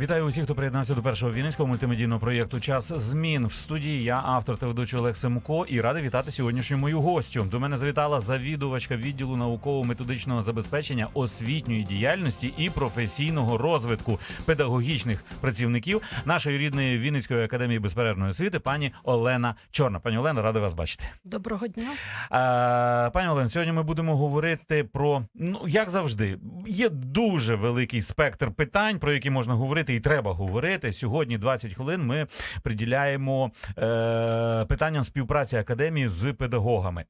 Вітаю усіх, хто приєднався до першого вінницького мультимедійного проєкту Час змін в студії. Я автор та ведучий Олег Семко і радий вітати сьогоднішню мою гостю. До мене завітала завідувачка відділу науково-методичного забезпечення освітньої діяльності і професійного розвитку педагогічних працівників нашої рідної Вінницької академії безперервної освіти, пані Олена Чорна. Пані Олена, радий вас бачити. Доброго дня. А, пані Олен, сьогодні ми будемо говорити про ну як завжди, є дуже великий спектр питань, про які можна говорити і треба говорити. Сьогодні 20 хвилин ми приділяємо е, питанням співпраці академії з педагогами.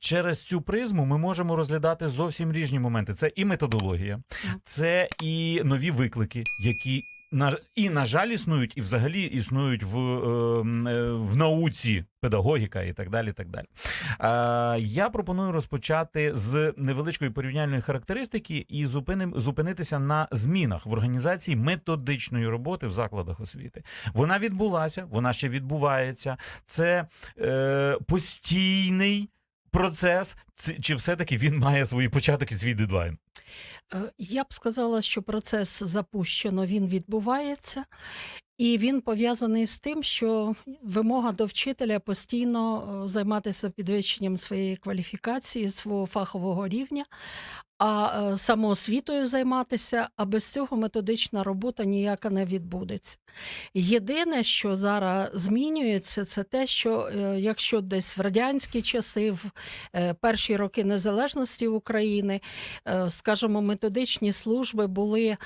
Через цю призму ми можемо розглядати зовсім різні моменти. Це і методологія, це і нові виклики, які на і на жаль існують, і взагалі існують в, е, м, е, в науці педагогіка і так далі. Так далі. Я пропоную розпочати з невеличкої порівняльної характеристики і зупиним, зупинитися на змінах в організації методичної роботи в закладах освіти. Вона відбулася, вона ще відбувається. Це е, постійний процес, чи все-таки він має свої початок і свій дедлайн? Е, Я б сказала, що процес запущено, він відбувається, і він пов'язаний з тим, що вимога до вчителя постійно е, займатися підвищенням своєї кваліфікації, свого фахового рівня, а е, самоосвітою займатися, а без цього методична робота ніяка не відбудеться. Єдине, що зараз змінюється, це те, що е, якщо десь в радянські часи, в е, перші роки незалежності України, скажімо, методичні служби були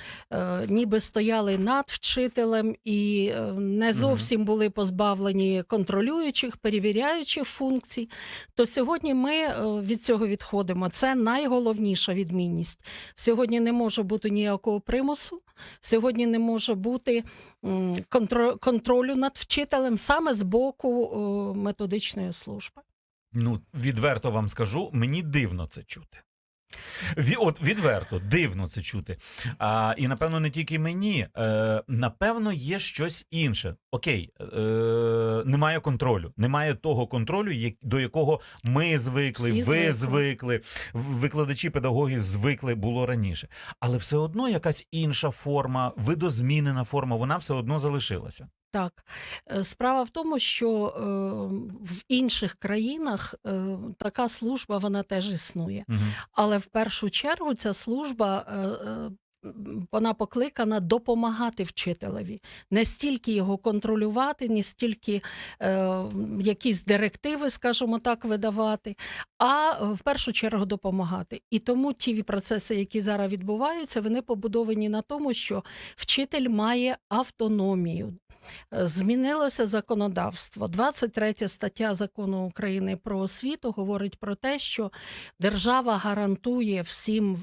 ніби стояли над вчителем і не зовсім були позбавлені контролюючих, перевіряючих функцій, то сьогодні ми від цього відходимо. Це найголовніша відмінність. Сьогодні не може бути ніякого примусу, сьогодні не може бути контролю над вчителем саме з боку методичної служби. Ну, відверто вам скажу, мені дивно це чути. Ві, от відверто, дивно це чути. А, і напевно не тільки мені. Е, напевно, є щось інше. Окей, е, немає контролю. Немає того контролю, як, до якого ми звикли, Всі ви звикли. звикли, викладачі, педагоги звикли було раніше. Але все одно якась інша форма, видозмінена форма, вона все одно залишилася. Так, Е, справа в тому, що е, в інших країнах е, така служба вона теж існує. Угу. Але в першу чергу ця служба. е, е, Вона покликана допомагати вчителеві, не стільки його контролювати, не стільки е, якісь директиви, скажімо так, видавати, а е, в першу чергу допомагати. І тому ті процеси, які зараз відбуваються, вони побудовані на тому, що вчитель має автономію. Е, Змінилося законодавство. 23 стаття закону України про освіту говорить про те, що держава гарантує всім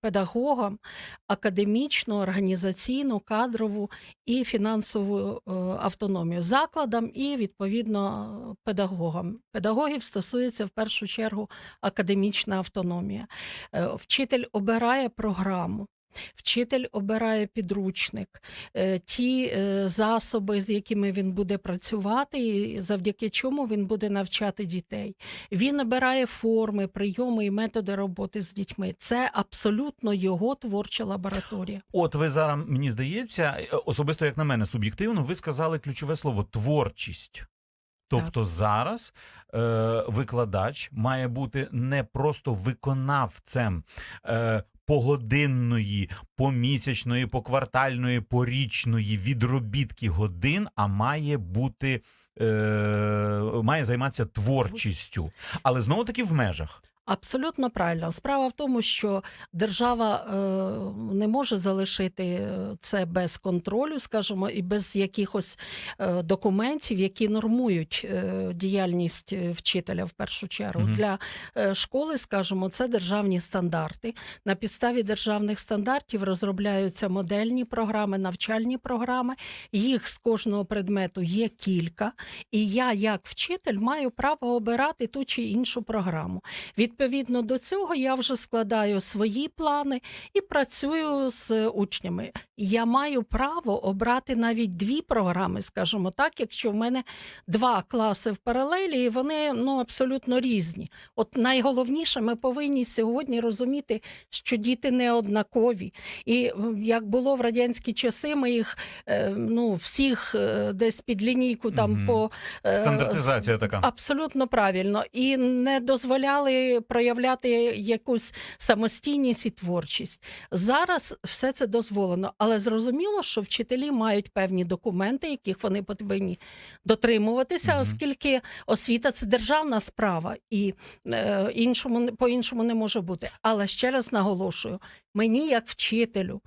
педагогам академічну, організаційну, кадрову і фінансову е, автономію закладам і відповідно педагогам. Педагогів стосується в першу чергу академічна автономія. Е, Вчитель обирає програму. Вчитель обирає підручник, е, ті е, засоби, з якими він буде працювати, і завдяки чому він буде навчати дітей. Він обирає форми, прийоми і методи роботи з дітьми. Це абсолютно його творча лабораторія. От ви зараз, мені здається, е, особисто як на мене, суб'єктивно, ви сказали ключове слово творчість. Тобто зараз е, викладач має бути не просто виконавцем е, погодинної, помісячної, поквартальної, порічної відробітки годин, а має бути. Е, має займатися творчістю, але знову таки в межах. Абсолютно правильно. Справа в тому, що держава е, не може залишити е, це без контролю, скажімо, і без якихось е, документів, які нормують діяльність вчителя в першу чергу. Мгм. Для школи, скажімо, це державні стандарти. На підставі державних стандартів розробляються модельні програми, навчальні програми. Їх з кожного предмету є кілька, і я, як вчитель, маю право обирати ту чи іншу програму. Відповідно до цього я вже складаю свої плани і працюю з учнями. Я маю право обрати навіть дві програми, скажімо так, якщо в мене два класи в паралелі, і вони ну абсолютно різні. От найголовніше, ми повинні сьогодні розуміти, що діти не однакові. І як було в радянські часи, ми їх е, ну всіх е, десь під лінійку там Мгм. по е, Стандартизація така. Абсолютно правильно. І не дозволяли проявляти якусь самостійність і творчість. Зараз все це дозволено, але зрозуміло, що вчителі мають певні документи, яких вони повинні дотримуватися, Мгм. оскільки освіта це державна справа, і е, іншому по-іншому не може бути. Але ще раз наголошую: мені, як вчителю,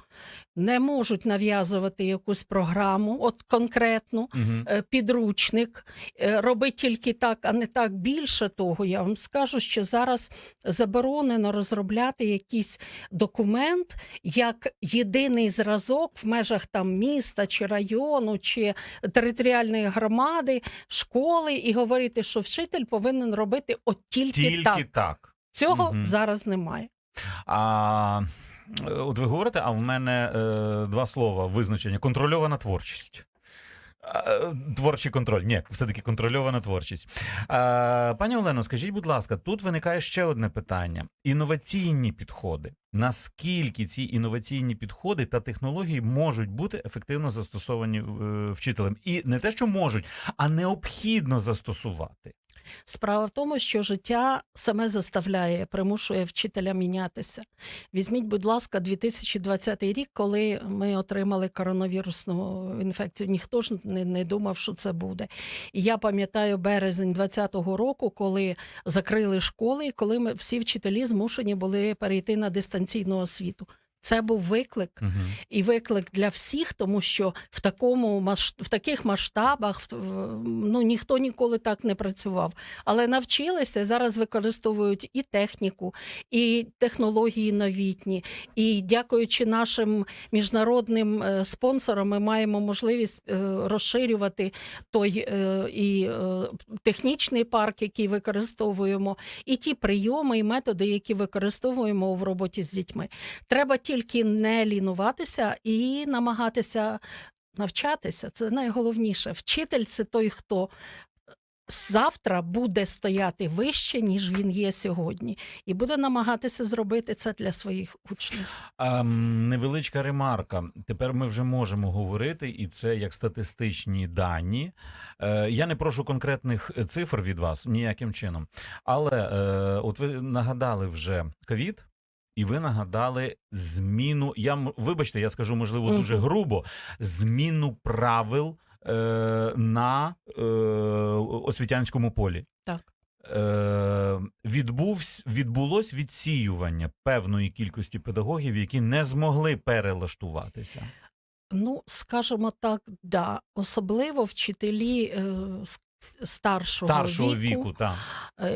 не можуть нав'язувати якусь програму, от конкретну Мгм. е, підручник, е, роби тільки так, а не так. Більше того, я вам скажу, що зараз заборонено розробляти якийсь документ як єдиний зразок в межах там міста чи району, чи територіальної громади, школи, і говорити, що вчитель повинен робити от тільки, Тільки так. так. Цього Мгм. зараз немає. А е, от ви говорите, а в мене е, два слова визначення: контрольована творчість. Е, Творчий контроль. Ні, все-таки контрольована творчість. Пані Олено, скажіть, будь ласка, тут виникає ще одне питання: інноваційні підходи. Наскільки ці інноваційні підходи та технології можуть бути ефективно застосовані е, вчителем? І не те, що можуть, а необхідно застосувати. Справа в тому, що життя саме заставляє, примушує вчителя мінятися. Візьміть, будь ласка, 2020 рік, коли ми отримали коронавірусну інфекцію. Ніхто ж не, не думав, що це буде. І я пам'ятаю березень 2020 року, коли закрили школи, і коли ми всі вчителі змушені були перейти на дистанційну освіту. Це був виклик Угу. і виклик для всіх, тому що в такому в таких масштабах ну ніхто ніколи так не працював. Але навчилися зараз використовують і техніку, і технології новітні. І дякуючи нашим міжнародним е, спонсорам, ми маємо можливість е, розширювати той е, і технічний парк, який використовуємо, і ті прийоми і методи, які використовуємо в роботі з дітьми. Треба тільки не лінуватися і намагатися навчатися. Це найголовніше. Вчитель це той, хто завтра буде стояти вище, ніж він є сьогодні, і буде намагатися зробити це для своїх учнів. Ем, невеличка ремарка. Тепер ми вже можемо говорити, і це як статистичні дані. Е, я не прошу конкретних цифр від вас ніяким чином. Але е, от ви нагадали вже ковід. І ви нагадали зміну. Я вибачте, я скажу, можливо, дуже грубо. Зміну правил е, на е, освітянському полі. Так. Е, відбувсь, відбулось відсіювання певної кількості педагогів, які не змогли перелаштуватися. Ну, скажімо так, да. Особливо вчителі е, старшого, Старшого віку, віку та.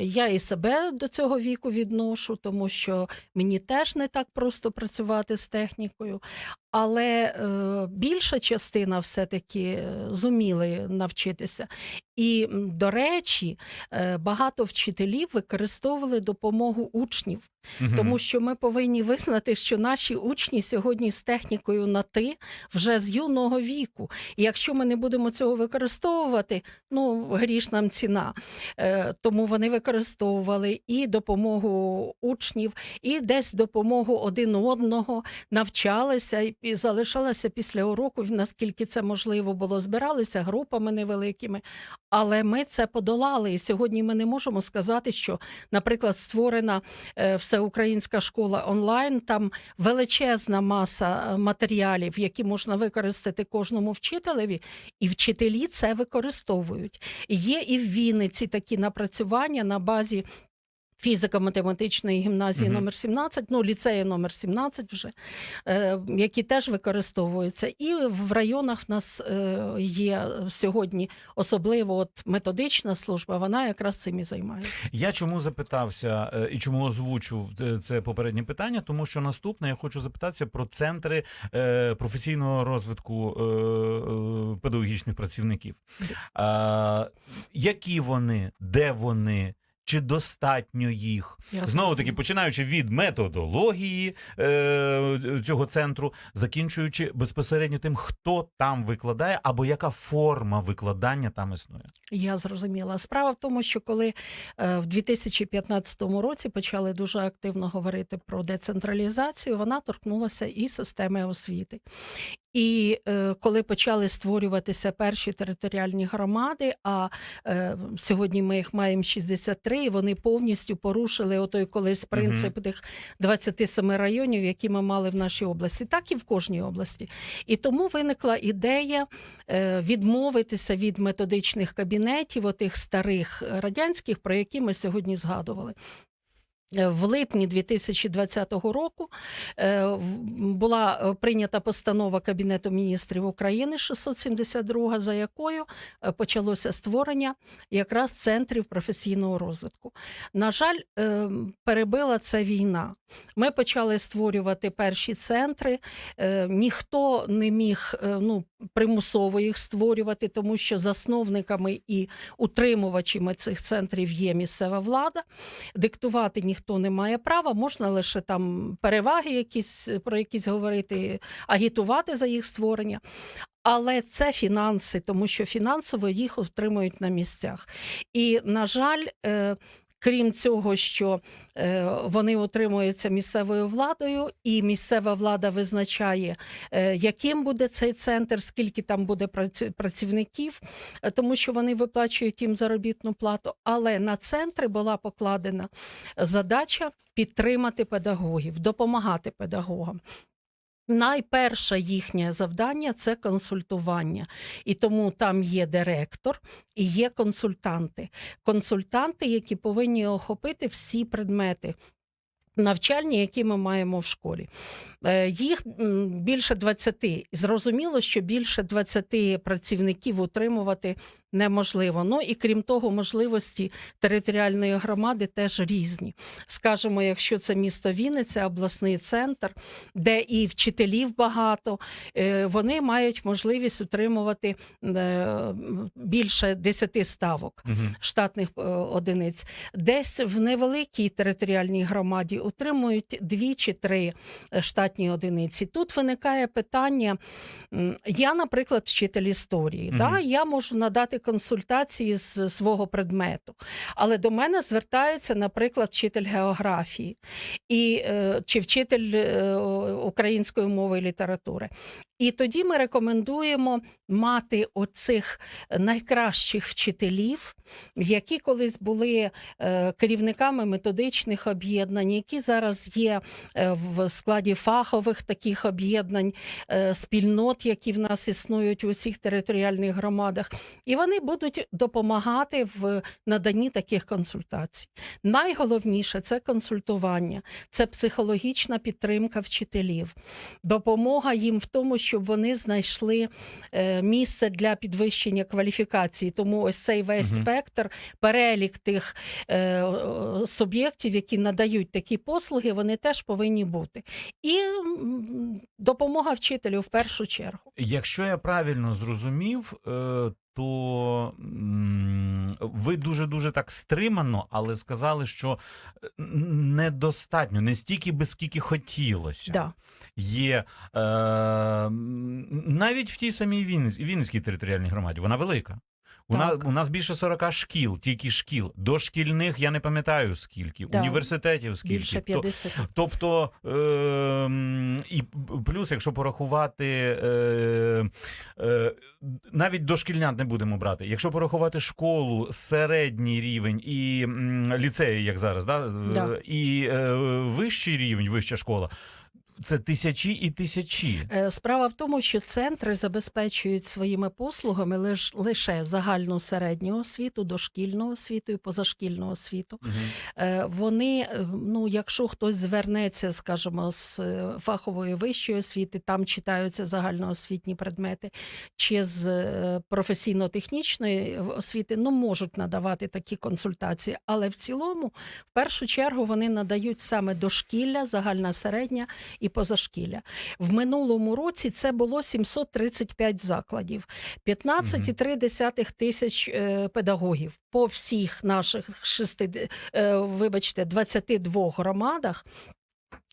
Я і себе до цього віку відношу, тому що мені теж не так просто працювати з технікою. Але е, більша частина все-таки е, зуміли навчитися. І, до речі, е, багато вчителів використовували допомогу учнів, Мгм. тому що ми повинні визнати, що наші учні сьогодні з технікою на ти вже з юного віку. І якщо ми не будемо цього використовувати, ну гріш нам ціна. Е, Тому вони використовували і допомогу учнів, і десь допомогу один одного, навчалися і- залишалися після уроку, наскільки це можливо було, збиралися групами невеликими. Але ми це подолали. І сьогодні ми не можемо сказати, що, наприклад, створена е, всеукраїнська школа онлайн, там величезна маса е, матеріалів, які можна використати кожному вчителеві, і вчителі це використовують. Є і в Вінниці такі напрацювання на базі. Фізико-математичної гімназії Мгм. номер 17, ну ліцею номер 17 вже, е, які теж використовуються. І в районах в нас е, є сьогодні особливо от методична служба, вона якраз цим і займається. Я чому запитався е, і чому озвучив е, це попереднє питання? Тому що наступне я хочу запитатися про центри е, професійного розвитку е, е, педагогічних працівників. Е, які вони, де вони? Чи достатньо їх? Знову таки, починаючи від методології е, цього центру, закінчуючи безпосередньо тим, хто там викладає, або яка форма викладання там існує. Я зрозуміла. Справа в тому, що коли е, в 2015 році почали дуже активно говорити про децентралізацію, вона торкнулася і системи освіти. І е, коли почали створюватися перші територіальні громади, а е, сьогодні ми їх маємо 63, і вони повністю порушили отой колись принцип тих 27 районів, які ми мали в нашій області, так і в кожній області. І тому виникла ідея е, відмовитися від методичних кабінетів, отих старих радянських, про які ми сьогодні згадували. Е, В липні 2020 року е, була е, прийнята постанова Кабінету міністрів України 672, за якою почалося створення якраз центрів професійного розвитку. На жаль, перебила це війна. Ми почали створювати перші центри. Ніхто не міг ну, примусово їх створювати, тому що засновниками і утримувачами цих центрів є місцева влада. Диктувати ніхто не має права, можна лише там переваги, якісь про якісь говорити, агітувати за їх створення. Але це фінанси, тому що фінансово їх отримують на місцях. І, на жаль, е, крім цього, що е, вони отримуються місцевою владою, і місцева влада визначає, е, яким буде цей центр, скільки там буде праці- працівників, е, тому що вони виплачують їм заробітну плату. Але на центри була покладена задача підтримати педагогів, допомагати педагогам. Найперше їхнє завдання це консультування, і тому там є директор і є консультанти. Консультанти, які повинні охопити всі предмети. Навчальні, які ми маємо в школі, Е, їх більше 20. Зрозуміло, що більше 20 працівників утримувати неможливо. Ну і крім того, можливості територіальної громади теж різні. Скажімо, якщо це місто Вінниця, обласний центр, де і вчителів багато, е, вони мають можливість утримувати е, більше 10 ставок Угу. штатних е, одиниць. Десь в невеликій територіальній громаді утримують дві чи три штатні одиниці. Тут виникає питання. Я, наприклад, вчитель історії. Мгм. Да? Я можу надати консультації з свого предмету, але до мене звертається, наприклад, вчитель географії і, е, чи вчитель е, української мови і літератури. І тоді ми рекомендуємо мати оцих найкращих вчителів, які колись були е, керівниками методичних об'єднань, які зараз є в складі фахових таких об'єднань, спільнот, які в нас існують у всіх територіальних громадах, і вони будуть допомагати в наданні таких консультацій. Найголовніше це консультування, це психологічна підтримка вчителів, допомога їм в тому, щоб вони знайшли е, місце для підвищення кваліфікації. Тому ось цей весь Мгм. спектр, перелік тих е, суб'єктів, які надають такі послуги, вони теж повинні бути. І допомога вчителю в першу чергу. Якщо я правильно зрозумів, е, то ви дуже дуже так стримано, але сказали, що е, недостатньо, не стільки би скільки хотілося. Да. Є е, навіть в тій самій Вінниць, Вінницькій територіальній громаді. Вона велика. Вона, Так. у нас більше 40 шкіл, тільки шкіл. Дошкільних я не пам'ятаю скільки, Да. університетів скільки. Більше То- 50. Тобто, е, і плюс, якщо порахувати, е, е, навіть дошкільнят не будемо брати. Якщо порахувати школу, середній рівень і ліцеї, як зараз, да? Да. і е, вищий рівень, вища школа. Це тисячі і тисячі. Е, Справа в тому, що центри забезпечують своїми послугами лиш, лише загальну середню освіту, дошкільну освіту і позашкільну освіту. Е, Вони, е, ну, якщо хтось звернеться, скажімо, з фахової вищої освіти, там читаються загальноосвітні предмети, чи з професійно-технічної освіти, ну можуть надавати такі консультації. Але в цілому, в першу чергу, вони надають саме дошкілля, загальна середня і позашкілля. В минулому році це було 735 закладів, 15,3 тисяч е, педагогів по всіх наших шести, е, вибачте, 22 громадах.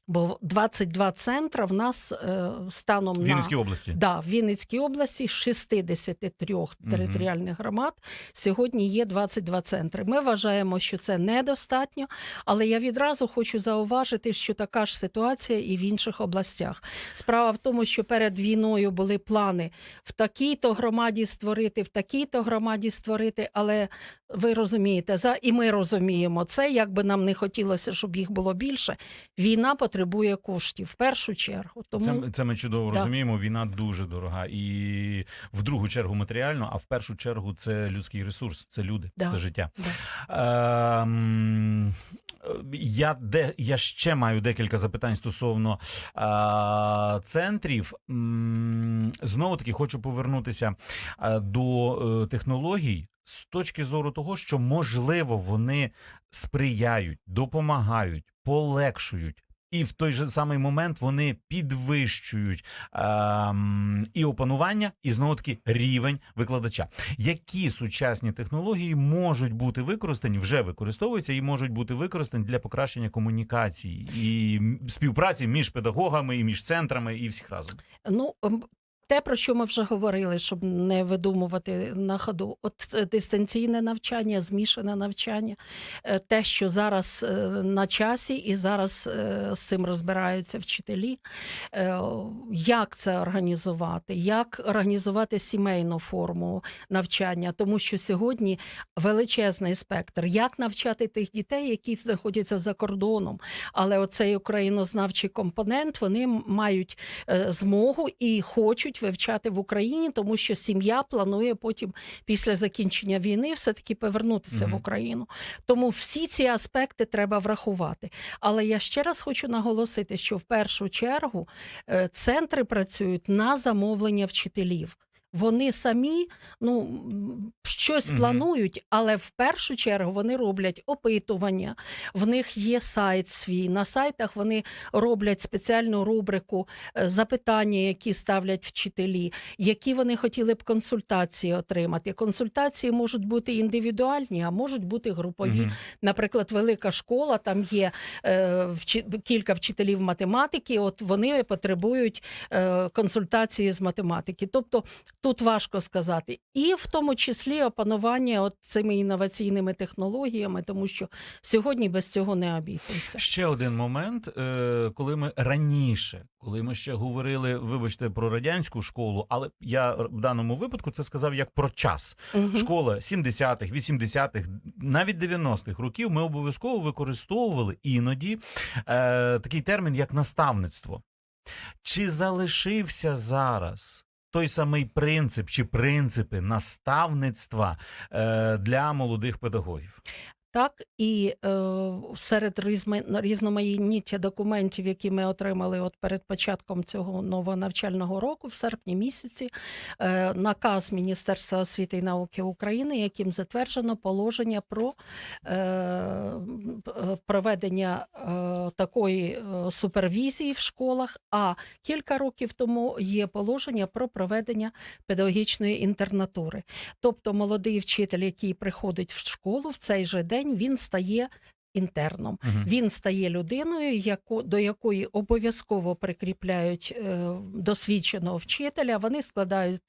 Бо 22 центра в нас е, станом В на Вінницькій області. Да, в Вінницькій області з 63 територіальних громад сьогодні є 22 центри. Ми вважаємо, що це недостатньо, але я відразу хочу зауважити, що така ж ситуація і в інших областях. Справа в тому, що перед війною були плани в такій-то громаді створити, в такій-то громаді створити, але ви розумієте, за і ми розуміємо це, як би нам не хотілося, щоб їх було більше. Війна потребує коштів в першу чергу. Тому Це, це ми чудово Да. розуміємо. Війна дуже дорога, і в другу чергу матеріально, а в першу чергу це людський ресурс, це люди, Да. це життя. Да. Ем, я, де, я ще маю декілька запитань стосовно е, центрів. Знову таки хочу повернутися е, до е, технологій з точки зору того, що можливо вони сприяють, допомагають, полегшують. І в той же самий момент вони підвищують ем, і опанування, і знову таки рівень викладача. Які сучасні технології можуть бути використані, вже використовуються і можуть бути використані для покращення комунікації і співпраці між педагогами і між центрами і всіх разом. Ну, ем, те, про що ми вже говорили, щоб не видумувати на ходу, от е, дистанційне навчання, змішане навчання, е, те, що зараз е, на часі, і зараз з цим розбираються вчителі. Як це організувати? Як організувати сімейну форму навчання? Тому що сьогодні величезний спектр, як навчати тих дітей, які знаходяться за кордоном. Але оцей українознавчий компонент вони мають змогу і хочуть вивчати в Україні, тому що сім'я планує потім після закінчення війни все-таки повернутися Мгм. в Україну. Тому всі ці аспекти треба врахувати. Але я ще раз хочу наголосити, що в першу чергу е, центри працюють на замовлення вчителів. Вони самі ну, щось планують, але в першу чергу вони роблять опитування. В них є сайт свій. На сайтах вони роблять спеціальну рубрику е, запитання, які ставлять вчителі, які вони хотіли б консультації отримати. Консультації можуть бути індивідуальні, а можуть бути групові. Мгм. Наприклад, велика школа, там є е, вчи, кілька вчителів математики. От вони потребують е, консультації з математики. Тобто тут важко сказати, і в тому числі опанування от цими інноваційними технологіями, тому що сьогодні без цього не обійтися. Ще один момент, е, коли ми раніше, коли ми ще говорили, вибачте, про радянську школу, але я в даному випадку це сказав як про час. Мгм. Школа 70-х, 80-х, навіть 90-х років ми обов'язково використовували іноді е, такий термін як наставництво. Чи залишився зараз той самий принцип чи принципи наставництва е, для молодих педагогів? Так, і е, серед різноманіття документів, які ми отримали от перед початком цього нового навчального року, в серпні місяці, е, наказ Міністерства освіти і науки України, яким затверджено положення про е, е, проведення е, такої е, супервізії в школах. А кілька років тому є положення про проведення педагогічної інтернатури. Тобто молодий вчитель, який приходить в школу в цей же день, він стає інтерном. Угу. Він стає людиною, яку, до якої обов'язково прикріпляють е, досвідченого вчителя. Вони складають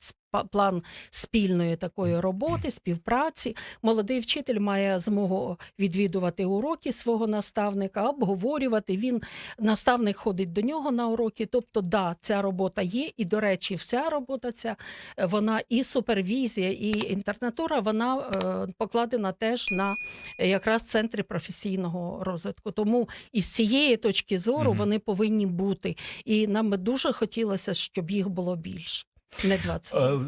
план спільної такої роботи, співпраці. Молодий вчитель має змогу відвідувати уроки свого наставника, обговорювати. Він наставник ходить до нього на уроки. Тобто, да, ця робота є. І, до речі, вся робота ця е, вона і супервізія, і інтернатура, вона е, покладена теж на е, якраз центри професійного розвитку. Тому із цієї точки зору Мгм. вони повинні бути. І нам дуже хотілося, щоб їх було більше. Не 20. Е,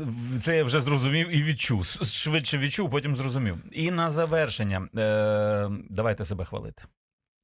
Це я вже зрозумів і відчув. Швидше відчув, потім зрозумів. І на завершення е, давайте себе хвалити.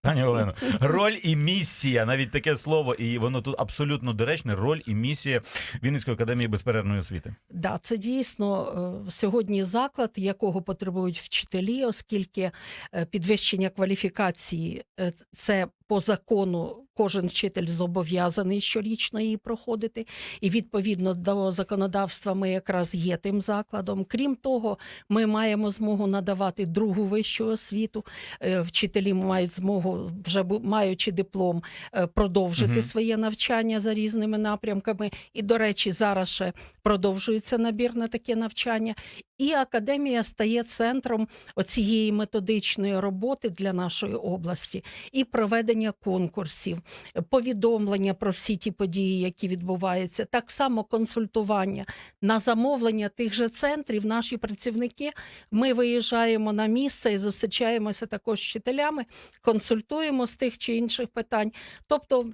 Пані Олено, роль і місія, навіть таке слово, і воно тут абсолютно доречне. Роль і місія Вінницької академії безперервної освіти. Да, це дійсно е, сьогодні заклад, якого потребують вчителі, оскільки е, підвищення кваліфікації е, це по закону кожен вчитель зобов'язаний щорічно її проходити, і відповідно до законодавства ми якраз є тим закладом. Крім того, ми маємо змогу надавати другу вищу освіту. Вчителі мають змогу, вже бу- маючи диплом, е, продовжити Мгм. своє навчання за різними напрямками. І, до речі, зараз ще продовжується набір на таке навчання. І академія стає центром оцієї методичної роботи для нашої області і проведення конкурсів, повідомлення про всі ті події, які відбуваються, так само консультування на замовлення тих же центрів. Наші працівники ми виїжджаємо на місце і зустрічаємося також з вчителями, консультуємо з тих чи інших питань. Тобто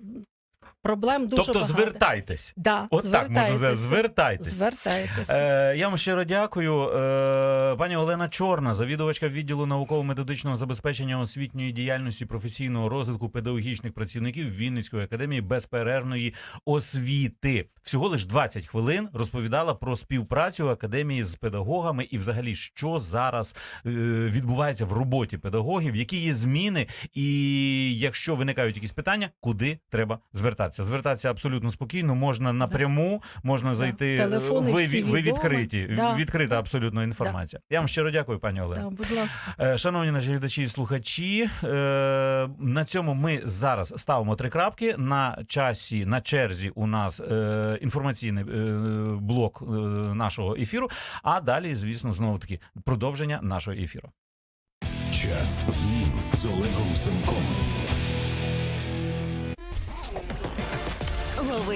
проблем дуже тобто багато. звертайтесь. Да, От так можна сказати, звертайтеся. звертайтесь. Звертайтеся. Е, я вам щиро дякую. Е, пані Олена Чорна, завідувачка відділу науково-методичного забезпечення освітньої діяльності професійного розвитку педагогічних працівників Вінницької академії безперервної освіти. Всього лиш 20 хвилин розповідала про співпрацю академії з педагогами і, взагалі, що зараз е, відбувається в роботі педагогів, які є зміни, і якщо виникають якісь питання, куди треба звертатися? Звертатися абсолютно спокійно, можна напряму, можна зайти. Телефони ви, всі ви відкриті, Да. відкрита абсолютно інформація. Я вам щиро дякую, пані Олена. Так, будь ласка. Е, Шановні наші глядачі і слухачі, е, на цьому ми зараз ставимо три крапки. На часі, на черзі у нас е, інформаційний е, блок е, нашого ефіру. А далі, звісно, знову таки продовження нашого ефіру. Час змін з Олегом Семком.